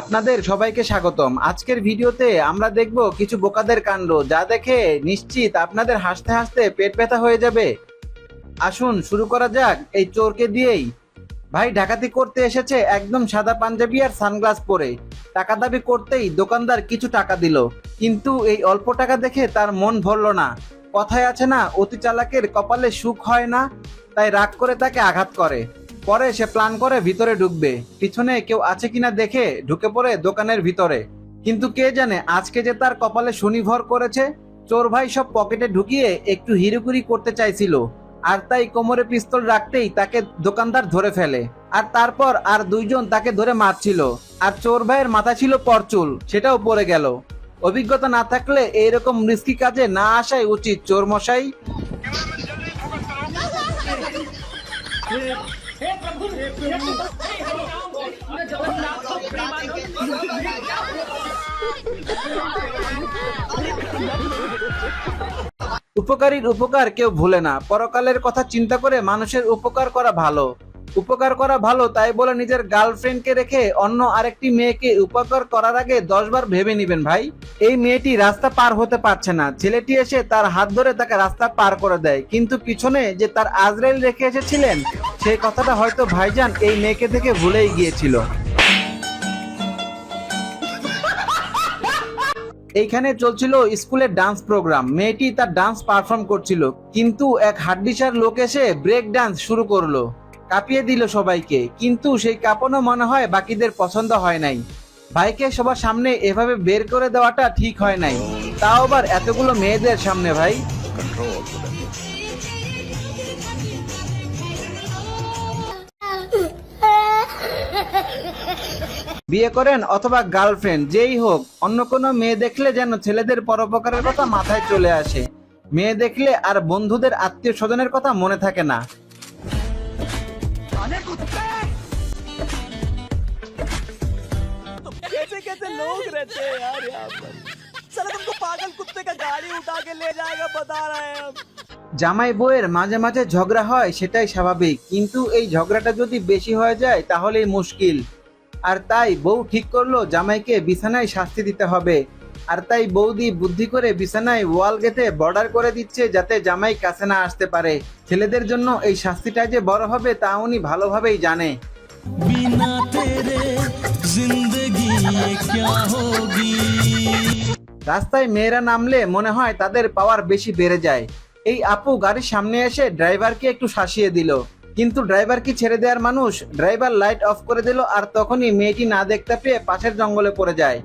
আপনাদের সবাইকে স্বাগতম। আজকের ভিডিওতে আমরা দেখব কিছু বোকাদের কাণ্ড, যা দেখে নিশ্চিত আপনাদের হাসতে হাসতে পেট ব্যথা হয়ে যাবে। আসুন, শুরু করা যাক এই চোরকে দিয়েই। ভাই, ডাকাতি করতে এসেছে একদম সাদা পাঞ্জাবি আর সানগ্লাস পরে। টাকা দাবি করতেই দোকানদার কিছু টাকা দিল, কিন্তু এই অল্প টাকা দেখে তার মন ভরল না। কথায় আছে না, অতি চালাকের কপালে সুখ হয় না, তাই রাগ করে তাকে আঘাত করে। পরে সে প্ল্যান করে ভিতরে ঢুকবে। পিছনে কেউ আছে কিনা দেখে ঢুকে পড়ে দোকানের ভিতরে। কিন্তু কে জানে আজকে যে তার কপালে শনি ভর করেছে, চোর ভাই সব পকেটে ঢুকিয়ে একটু হিরুকুরি করতে চাইছিল। আর তাই কোমরে পিস্তল রাখতেই তাকে দোকানদার ধরে ফেলে। আর তারপর আর দুইজন তাকে ধরে মারছিল। আর চোর ভাইয়ের মাথা ছিল পরচুল, সেটাও পড়ে গেল। অভিজ্ঞতা না থাকলে এইরকম রিস্কি কাজে না আসাই উচিত, চোর মশাই। উপকারীর উপকার কেউ ভুলে না। পরকালের কথা চিন্তা করে মানুষের উপকার করা ভালো। উপকার করা ভালো, তাই বলে নিজের গার্লফ্রেন্ডকে রেখে অন্য আরেকটি মেয়েকে উপকার করার আগে দশবার ভেবে নিবেন ভাই। এই মেয়েটি রাস্তা পার হতে পারছে না। ছেলেটি এসে তার হাত ধরে তাকে রাস্তা পার করে দেয়। কিন্তু পিছনে যে তার আজরাইল রেখে এসেছিলেন, সেই কথাটা হয়তো ভাইজান এই মেয়েকে থেকে ভুলেই গিয়েছিল। এইখানে চলছিল স্কুলের ডান্স প্রোগ্রাম মেয়েটি তার ডান্স পারফর্ম করছিল। কিন্তু এক হাড্ডিসার লোক এসে ব্রেক ডান্স শুরু করল। কাঁপিয়ে দিল সবাইকে। কিন্তু সেই কাঁপানো মনে হয় বাকিদের পছন্দ হয় নাই। ভাইকে সবার সামনে এভাবে বের করে দেওয়াটা ঠিক হয় নাই। তাও আবার এতগুলো মেয়েদের সামনে ভাই। বিয়ে করেন অথবা গার্লফ্রেন্ড, যেই হোক, অন্য কোনো মেয়ে দেখলে যেন ছেলেদের পরোপকারের কথা মাথায় চলে আসে। মেয়ে দেখলে আর বন্ধুদের আত্মীয় স্বজনের কথা মনে থাকে না। लोग रहते हैं यार यहाँ पर चलो तुमको पागल कुत्ते का गाड़ी उठा के ले जाएगा बता रहे हैं हम জামাই বউয়ের মাঝে মাঝে ঝগড়া হয় সেটাই স্বাভাবিক কিন্তু এই ঝগড়াটা যদি বেশি হয়ে যায় তাহলেই মুশকিল আর তাই বউ ঠিক করলো জামাইকে বিছানায় শাস্তি দিতে হবে আর তাই বৌদি বুদ্ধি করে বিছানায় ওয়াল গেঁথে বর্ডার করে দিচ্ছে যাতে জামাই কাছে না আসতে পারে ছেলেদের জন্য এই শাস্তিটা যে বড় হবে তা উনি ভালোভাবেই জানে बिना तेरे রাস্তায় মেয়েরা নামলে মনে হয় তাদের পাওয়ার বেশি বেড়ে যায়। এই আপু গাড়ির সামনে এসে ড্রাইভারকে একটু শাসিয়ে দিল। কিন্তু ড্রাইভার কি ছেড়ে দেওয়ার মানুষ ড্রাইভার লাইট অফ করে দিল আর তখনই মেয়েটি না দেখতে পেয়ে পাশের জঙ্গলে পড়ে যায়।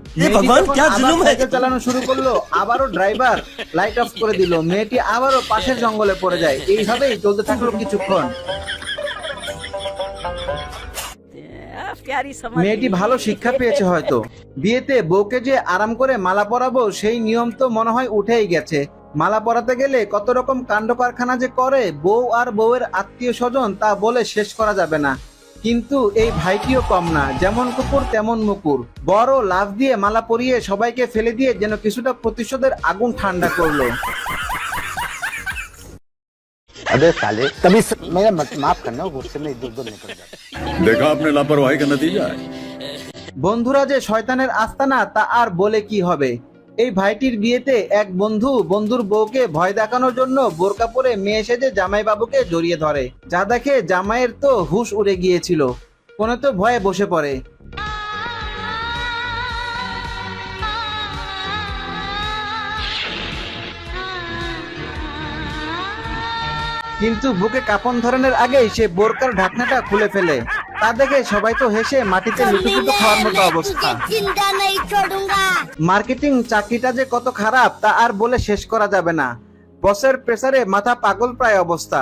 চালানো শুরু করল আবারও ড্রাইভার লাইট অফ করে দিল। মেয়েটি আবারও পাশের জঙ্গলে পড়ে যায়। এইভাবেই চলতে থাকল কিছুক্ষণ। মেয়েটি ভালো শিক্ষা পেয়েছে হয়তো। বিয়েতে বউকে যে আরাম করে মালা পরাবো, সেই নিয়ম তো মনে হয় উঠেই গেছে। মালা পরাতে গেলে কত রকম কাণ্ড কারখানা যে করে, বউ আর বউয়ের আত্মীয় স্বজন তা বলে শেষ করা যাবে না। কিন্তু এই ভাইটিও কম না, যেমন কুকুর তেমন মুকুর। বড় লাভ দিয়ে মালা পরিয়ে সবাইকে ফেলে দিয়ে যেন কিছুটা প্রতিশোধের আগুন ঠান্ডা করল। अबे साले कभी स... मेरा मत- माफ करना गुस्से में इधर उधर निकल जाता देखा आपने लापरवाही का नतीजा है বন্ধুরা যে শয়তানের আস্তানা তা আর বলে কি হবে এই ভাইটির বিয়েতে এক বন্ধু বন্ধুর বউকে ভয় দেখানোর জন্য বোরকা পরে মেয়ে সেজে জামাই বাবুকে জড়িয়ে ধরে যা দেখে জামাইয়ের তো হুশ উড়ে গিয়েছিল কোনে তো ভয়ে বসে পড়ে কিন্তু বুকে কাপন ধরনের আগেই সে বোরকার ঢাকনাটা খুলে ফেলে। তা দেখে সবাই তো হেসে মাটিতে লুটুপুটু খাওয়ার মতো অবস্থা। মার্কেটিং চাকরিটা যে কত খারাপ তা আর বলে শেষ করা যাবে না। বসের প্রেসারে মাথা পাগল প্রায় অবস্থা।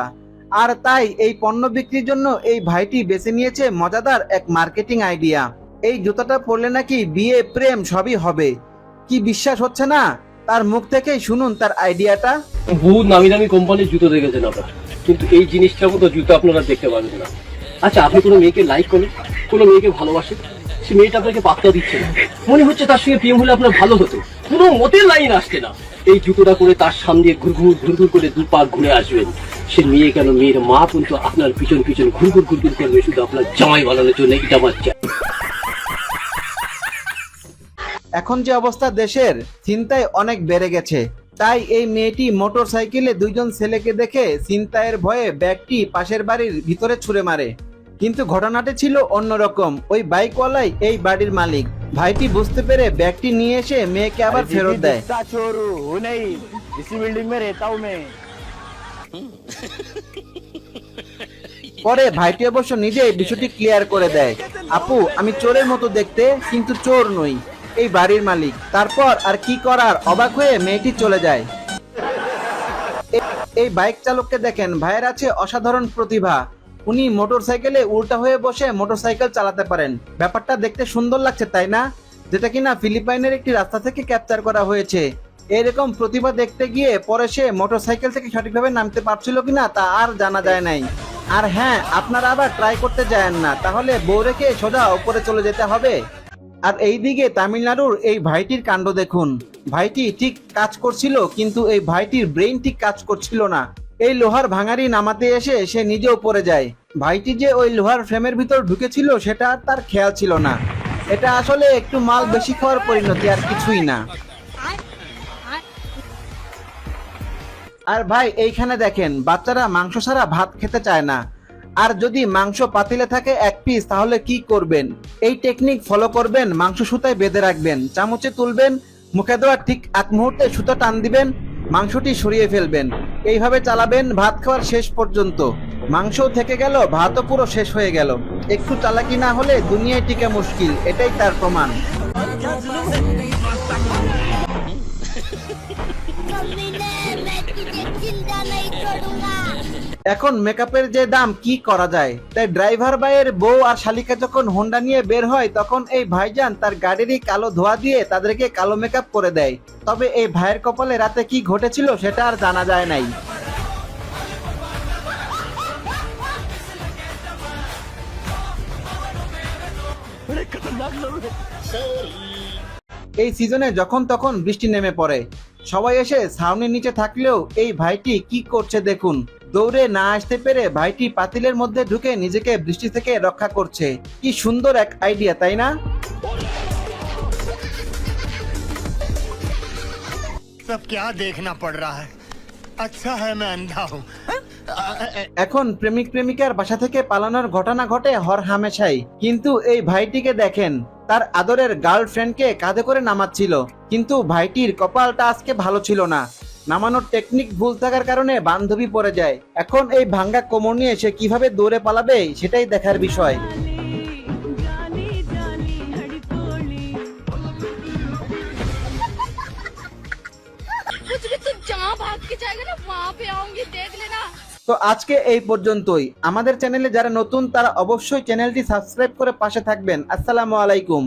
আর তাই এই পণ্য বিক্রির জন্য এই ভাইটি বেছে নিয়েছে মজাদার এক মার্কেটিং আইডিয়া। এই জুতাটা পরলে নাকি বিয়ে প্রেম সবই হবে। কি বিশ্বাস হচ্ছে না? তার মুখ থেকেই শুনুন তার আইডিয়াটা। বহু নামি দামি কোম্পানির জুতো দেখেছেন আপনার। কিন্তু এই জিনিসটার মতো জুতো আপনারা দেখতে পাবেন না। আচ্ছা আপনি কোনো মেয়েকে লাইক করেন কোনো মেয়েকে ভালোবাসেন সে মেয়েটা আপনাকে পাত্তা দিচ্ছে না। মনে হচ্ছে তার সঙ্গে প্রেম হলে আপনার ভালো হতো। কোনো মতে লাইন আসছে না। এই জুতোটা করে তার সামনে ঘুরঘুর ঘুরঘুর করে দু পা ঘুরে আসবেন। সে মেয়ে কেন? মেয়ের মা কিন্তু আপনার পিছন পিছন ঘুরঘুর ঘুরঘুর করবে। শুধু আপনার জামাই বানানোর জন্য এটা বাচ্চা। এখন যে অবস্থা দেশের, চিন্তায় অনেক বেড়ে গেছে। তাই এই মেয়েটি মোটর সাইকেলে দুইজন ছেলেকে দেখে চিন্তায়ের ভয়ে ব্যাগটি পাশের বাড়ির ভিতরে ছুঁড়ে মারে। কিন্তু ঘটনাটি ছিল অন্যরকম। ওই বাইকওয়ালাই এই বাড়ির মালিক। ভাইটি বুঝতে পেরে ব্যাগটি নিয়ে এসে মেয়েকে আবার ফেরত দেয়। পরে ভাইটি অবশ্য নিজেই বিষয়টি ক্লিয়ার করে দেয়। আপু আমি চোরের মতো দেখতে কিন্তু চোর নই। এই বাড়ির মালিক। তারপর আর কি করার অবাক হয়ে মেয়েটি চলে যায়। এই বাইক চালককে দেখেন, ভাইয়ের আছে অসাধারণ প্রতিভা। উনি মোটরসাইকেলে উল্টা হয়ে বসে মোটরসাইকেল চালাতে পারেন। ব্যাপারটা দেখতে সুন্দর লাগছে, তাই না? যেটা কিনা ফিলিপাইনের একটি রাস্তা থেকে ক্যাপচার করা হয়েছে। এরকম প্রতিভা দেখতে গিয়ে পরে সে মোটরসাইকেল থেকে সঠিকভাবে নামতে পারছিল কিনা তা আর জানা যায় নাই। আর হ্যাঁ আপনারা আবার ট্রাই করতে যায়েন না, তাহলে বউ রেখে সোজা উপরে চলে যেতে হবে। আর এইদিকে তামিলনাড়ুর এই ভাইটির কাণ্ড দেখুন। ভাইটি ঠিক কাজ করছিল, কিন্তু এই ভাইটির ব্রেইন ঠিক কাজ করছিল না। এই লোহার ভাঙারি নামাতে এসে সে নিজেও পড়ে যায়। ভাইটি যে ওই লোহার ফ্রেমের ভিতর ঢুকেছিল, সেটা তার খেয়াল ছিল না। এটা আসলে একটু মাল বেশি খাওয়ার পরিণতি আর কিছুই না। আর ভাই, এইখানে দেখেন, বাচ্চারা মাংস ছাড়া ভাত খেতে চায় না। আর যদি মাংস পাতিলে থাকে এক পিস তাহলে কি করবেন এই টেকনিক ফলো করবেন মাংস সুতায় বেঁধে রাখবেন চামচে তুলবেন মুখে দেওয়ার ঠিক এক মুহূর্তে সুতো টান দিবেন মাংসটি সরিয়ে ফেলবেন এইভাবে চালাবেন ভাত খাওয়ার শেষ পর্যন্ত মাংসও থেকে গেল ভাতও পুরো শেষ হয়ে গেল একটু চালাকি না হলে দুনিয়ায় টিকা মুশকিল এটাই তার প্রমাণ मम्मी ने मैं तुझे जिंदा नहीं छोड़ूंगा এখন মেকআপের যে দাম, কি করা যায়? তাই ড্রাইভার ভাইয়ের বউ আর শালিকা যখন হোন্ডা নিয়ে বের হয়, তখন এই ভাইজান তার গাড়িরই কালো ধোয়া দিয়ে তাদেরকে কালো মেকআপ করে দেয়। তবে এই ভাইয়ের কপালে রাতে কি ঘটেছিল, সেটা আর জানা যায় নাই। এই সিজনে যখন তখন বৃষ্টি নেমে পড়ে। সবাই এসে ছাউনির নিচে থাকলেও এই ভাইটি কি করছে দেখুন। দৌড়ে না আসতে পেরে ভাইটি পাতিলের মধ্যে ঢুকে নিজেকে বৃষ্টি থেকে রক্ষা করছে কি সুন্দর এক আইডিয়া তাই না सब क्या देखना पड़ रहा है अच्छा है मैं अंधा हूँ এখন প্রেমিক প্রেমিকার বাসা থেকে পালানোর ঘটনা ঘটে হর হামেশাই কিন্তু এই ভাইটিকে দেখেন তার আদরের গার্লফ্রেন্ডকে কাঁধে করে নামাচ্ছিল কিন্তু ভাইটির কপালটা আজকে ভালো ছিল না নামানোর টেকনিক ভুল থাকার কারণে বান্ধবী পড়ে যায়। এখন এই ভাঙ্গা কোমর নিয়ে সে কীভাবে দৌড়ে পালাবে, সেটাই দেখার বিষয়। তো আজকে এই পর্যন্তই। আমাদের চ্যানেলে যারা নতুন, তারা অবশ্যই চ্যানেলটি সাবস্ক্রাইব করে পাশে থাকবেন। আসসালামু আলাইকুম।